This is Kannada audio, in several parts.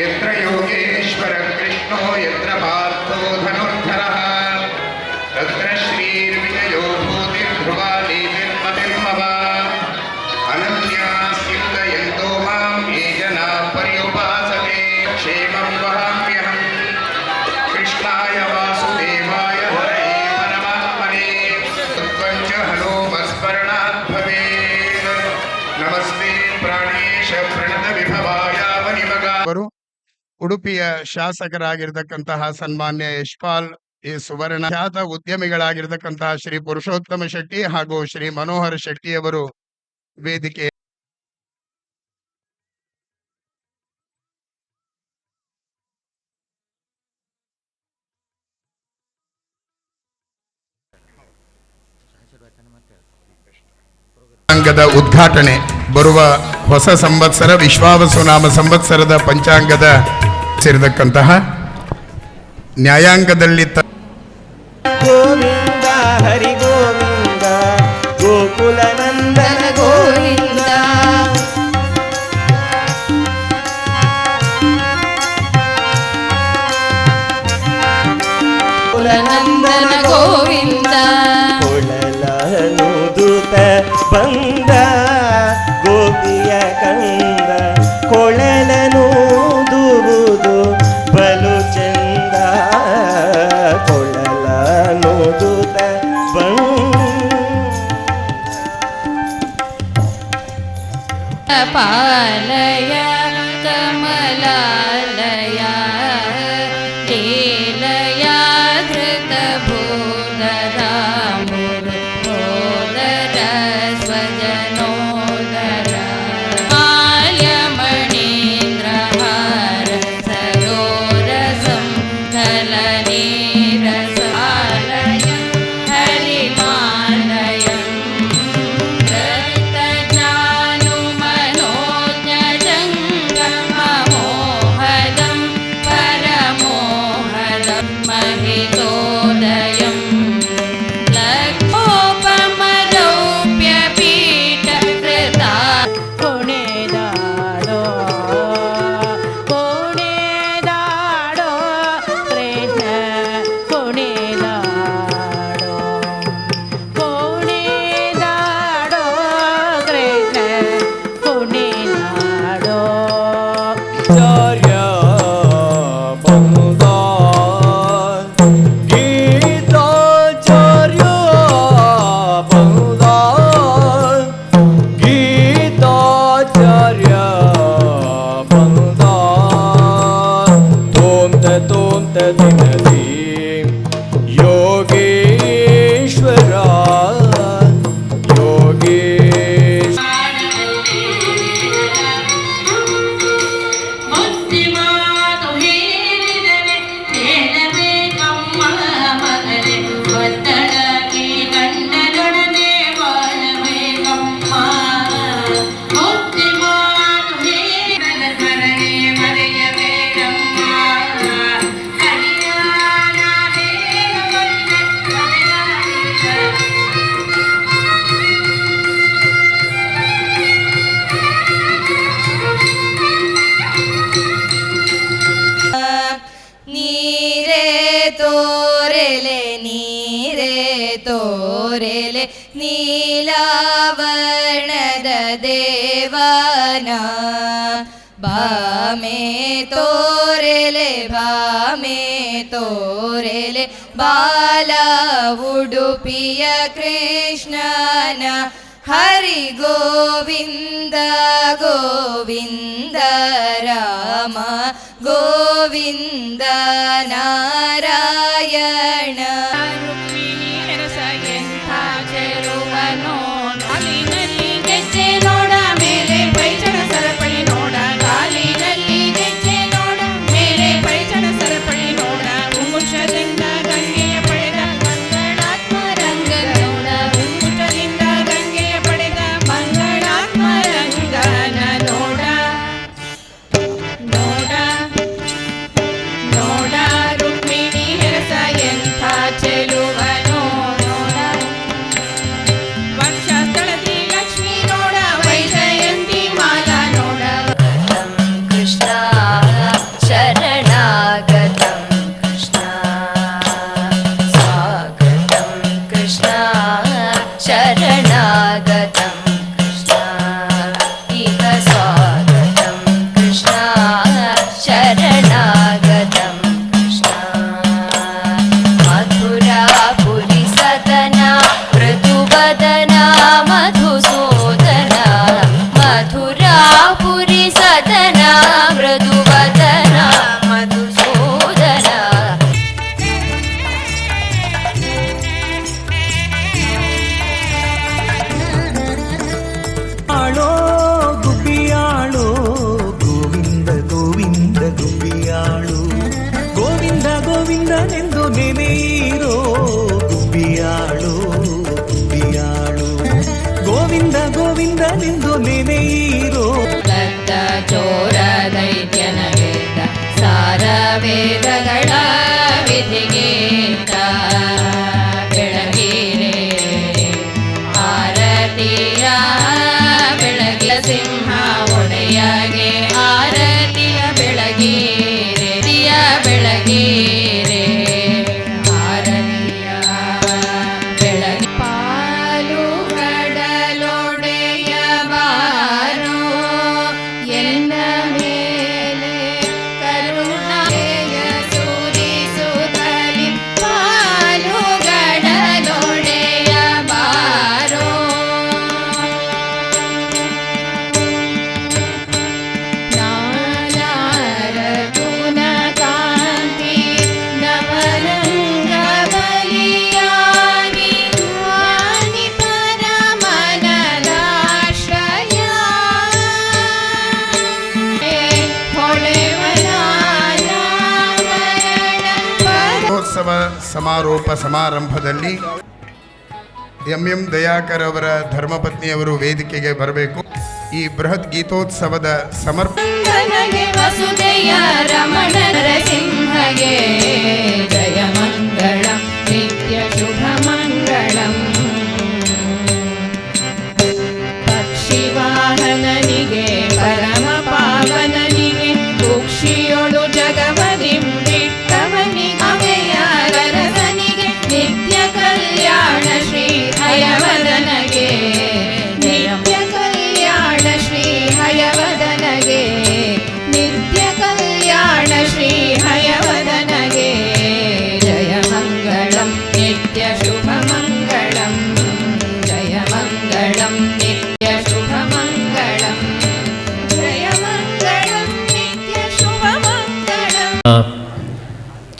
यत्र योगेश्वर कृष्णो यत्र पार्थो धनुर्धरः ಉಡುಪಿಯ ಶಾಸಕರಾಗಿರ್ತಕ್ಕಂತಹ ಸನ್ಮಾನ್ಯ ಯಶ್ಪಾಲ್ ಈ ಸುವರ್ಣ, ಖ್ಯಾತ ಉದ್ಯಮಿಗಳಾಗಿರ್ತಕ್ಕಂತಹ ಶ್ರೀ ಪುರುಷೋತ್ತಮ ಶೆಟ್ಟಿ ಹಾಗೂ ಶ್ರೀ ಮನೋಹರ್ ಶೆಟ್ಟಿ ಅವರು ವೇದಿಕೆ ಉದ್ಘಾಟನೆ. ಬರುವ ಹೊಸ ಸಂವತ್ಸರ ವಿಶ್ವಾವಸುನಾಮ ಸಂವತ್ಸರದ ಪಂಚಾಂಗದ ಸೇರಿದಕ್ಕಂತಹ ನ್ಯಾಯಾಂಗದಲ್ಲಿ ತ- പാലയ കമലാലയ ലീലയ ധൃതഭൂതരാമുരുഭോദര സ്വജനോദര മാലമണീന്ദ്രഹാര സരോരസം കലനീ ತೋರೆಲೆ ನೀರೇ ತೋರೆಲೆ ನೀಲಾವರ್ಣದ ದೇವನ ಭಾಮೆ ತೋರೆಲೆ ಭಾಮೆ ತೋರೆಲೆ ಬಾಲ ಉಡುಪಿಯ ಕೃಷ್ಣನ हरि गोविन्द गोविन्द राम। गोविन्द नारायण। Flamingo. ಸಮಾರೋಪ ಸಮಾರಂಭದಲ್ಲಿ ಎಂ ಎಂ ದಯಾಕರ್ ಅವರ ಧರ್ಮಪತ್ನಿಯವರು ವೇದಿಕೆಗೆ ಬರಬೇಕು. ಈ ಬೃಹತ್ ಗೀತೋತ್ಸವದ ಸಮರ್ಪ ಜಯ ನಿತ್ಯ ಶುಭ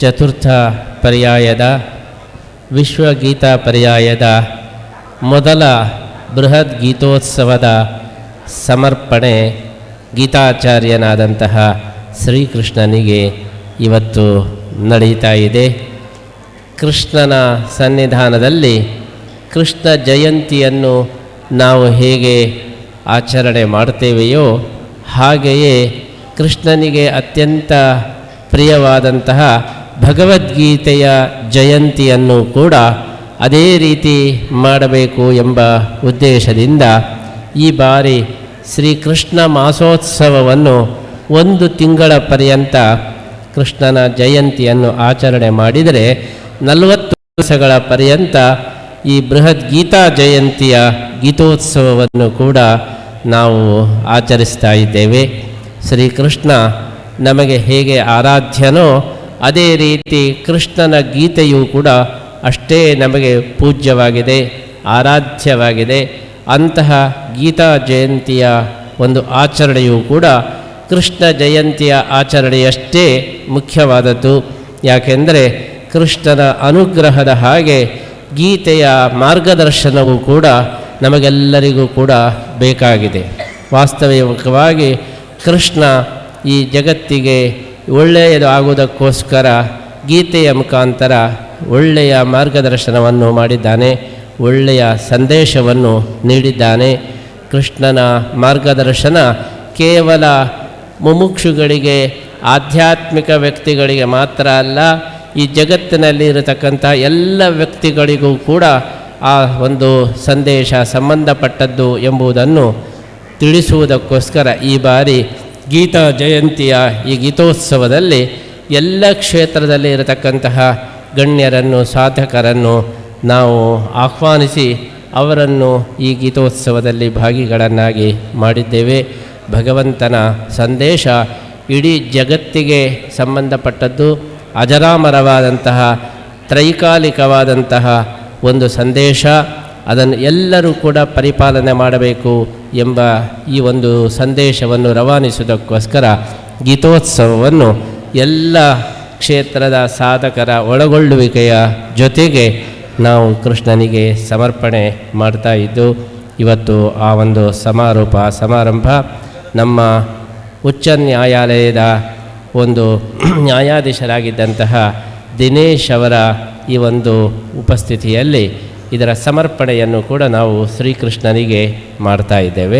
ಚತುರ್ಥ ಪರ್ಯಾಯದ, ವಿಶ್ವಗೀತಾ ಪರ್ಯಾಯದ ಮೊದಲ ಬೃಹತ್ ಗೀತೋತ್ಸವದ ಸಮರ್ಪಣೆ ಗೀತಾಚಾರ್ಯನಾದಂತಹ ಶ್ರೀಕೃಷ್ಣನಿಗೆ ಇವತ್ತು ನಡೀತಾ ಇದೆ. ಕೃಷ್ಣನ ಸನ್ನಿಧಾನದಲ್ಲಿ ಕೃಷ್ಣ ಜಯಂತಿಯನ್ನು ನಾವು ಹೇಗೆ ಆಚರಣೆ ಮಾಡ್ತೇವೆಯೋ ಹಾಗೆಯೇ ಕೃಷ್ಣನಿಗೆ ಅತ್ಯಂತ ಪ್ರಿಯವಾದಂತಹ ಭಗವದ್ಗೀತೆಯ ಜಯಂತಿಯನ್ನು ಕೂಡ ಅದೇ ರೀತಿ ಮಾಡಬೇಕು ಎಂಬ ಉದ್ದೇಶದಿಂದ ಈ ಬಾರಿ ಶ್ರೀಕೃಷ್ಣ ಮಾಸೋತ್ಸವವನ್ನು ಒಂದು ತಿಂಗಳ ಪರ್ಯಂತ ಕೃಷ್ಣನ ಜಯಂತಿಯನ್ನು ಆಚರಣೆ ಮಾಡಿದರೆ ನಲವತ್ತು ದಿವಸಗಳ ಪರ್ಯಂತ ಈ ಬೃಹತ್ ಗೀತಾ ಜಯಂತಿಯ ಗೀತೋತ್ಸವವನ್ನು ಕೂಡ ನಾವು ಆಚರಿಸ್ತಾ ಇದ್ದೇವೆ. ಶ್ರೀಕೃಷ್ಣ ನಮಗೆ ಹೇಗೆ ಆರಾಧ್ಯನೋ ಅದೇ ರೀತಿ ಕೃಷ್ಣನ ಗೀತೆಯೂ ಕೂಡ ಅಷ್ಟೇ ನಮಗೆ ಪೂಜ್ಯವಾಗಿದೆ, ಆರಾಧ್ಯವಾಗಿದೆ. ಅಂತಹ ಗೀತಾ ಜಯಂತಿಯ ಒಂದು ಆಚರಣೆಯೂ ಕೂಡ ಕೃಷ್ಣ ಜಯಂತಿಯ ಆಚರಣೆಯಷ್ಟೇ ಮುಖ್ಯವಾದದ್ದು. ಯಾಕೆಂದರೆ ಕೃಷ್ಣನ ಅನುಗ್ರಹದ ಹಾಗೆ ಗೀತೆಯ ಮಾರ್ಗದರ್ಶನವೂ ಕೂಡ ನಮಗೆಲ್ಲರಿಗೂ ಕೂಡ ಬೇಕಾಗಿದೆ. ವಾಸ್ತವಿಕವಾಗಿ ಕೃಷ್ಣ ಈ ಜಗತ್ತಿಗೆ ಒಳ್ಳೆಯದು ಆಗುವುದಕ್ಕೋಸ್ಕರ ಗೀತೆಯ ಮುಖಾಂತರ ಒಳ್ಳೆಯ ಮಾರ್ಗದರ್ಶನವನ್ನು ಮಾಡಿದ್ದಾನೆ, ಒಳ್ಳೆಯ ಸಂದೇಶವನ್ನು ನೀಡಿದ್ದಾನೆ. ಕೃಷ್ಣನ ಮಾರ್ಗದರ್ಶನ ಕೇವಲ ಮುಮುಕ್ಷುಗಳಿಗೆ, ಆಧ್ಯಾತ್ಮಿಕ ವ್ಯಕ್ತಿಗಳಿಗೆ ಮಾತ್ರ ಅಲ್ಲ, ಈ ಜಗತ್ತಿನಲ್ಲಿ ಇರತಕ್ಕಂಥ ಎಲ್ಲ ವ್ಯಕ್ತಿಗಳಿಗೂ ಕೂಡ ಆ ಒಂದು ಸಂದೇಶ ಸಂಬಂಧಪಟ್ಟದ್ದು ಎಂಬುದನ್ನು ತಿಳಿಸುವುದಕ್ಕೋಸ್ಕರ ಈ ಬಾರಿ ಗೀತಾ ಜಯಂತಿಯ ಈ ಗೀತೋತ್ಸವದಲ್ಲಿ ಎಲ್ಲ ಕ್ಷೇತ್ರದಲ್ಲಿ ಇರತಕ್ಕಂತಹ ಗಣ್ಯರನ್ನು, ಸಾಧಕರನ್ನು ನಾವು ಆಹ್ವಾನಿಸಿ ಅವರನ್ನು ಈ ಗೀತೋತ್ಸವದಲ್ಲಿ ಭಾಗಿಗಳನ್ನಾಗಿ ಮಾಡಿದ್ದೇವೆ. ಭಗವಂತನ ಸಂದೇಶ ಇಡೀ ಜಗತ್ತಿಗೆ ಸಂಬಂಧಪಟ್ಟದ್ದು, ಅಜರಾಮರವಾದಂತಹ ತ್ರೈಕಾಲಿಕವಾದಂತಹ ಒಂದು ಸಂದೇಶ. ಅದನ್ನು ಎಲ್ಲರೂ ಕೂಡ ಪರಿಪಾಲನೆ ಮಾಡಬೇಕು ಎಂಬ ಈ ಒಂದು ಸಂದೇಶವನ್ನು ರವಾನಿಸುವುದಕ್ಕೋಸ್ಕರ ಗೀತೋತ್ಸವವನ್ನು ಎಲ್ಲ ಕ್ಷೇತ್ರದ ಸಾಧಕರ ಒಳಗೊಳ್ಳುವಿಕೆಯ ಜೊತೆಗೆ ನಾವು ಕೃಷ್ಣನಿಗೆ ಸಮರ್ಪಣೆ ಮಾಡ್ತಾ ಇದ್ದು, ಇವತ್ತು ಆ ಒಂದು ಸಮಾರೋಪ, ಸಮಾರಂಭ ನಮ್ಮ ಉಚ್ಚ ನ್ಯಾಯಾಲಯದ ಒಂದು ನ್ಯಾಯಾಧೀಶರಾಗಿದ್ದಂತಹ ದಿನೇಶ್ ಅವರ ಈ ಒಂದು ಉಪಸ್ಥಿತಿಯಲ್ಲಿ ಇದರ ಸಮರ್ಪಣೆಯನ್ನು ಕೂಡ ನಾವು ಶ್ರೀಕೃಷ್ಣನಿಗೆ ಮಾಡ್ತಾ ಇದ್ದೇವೆ.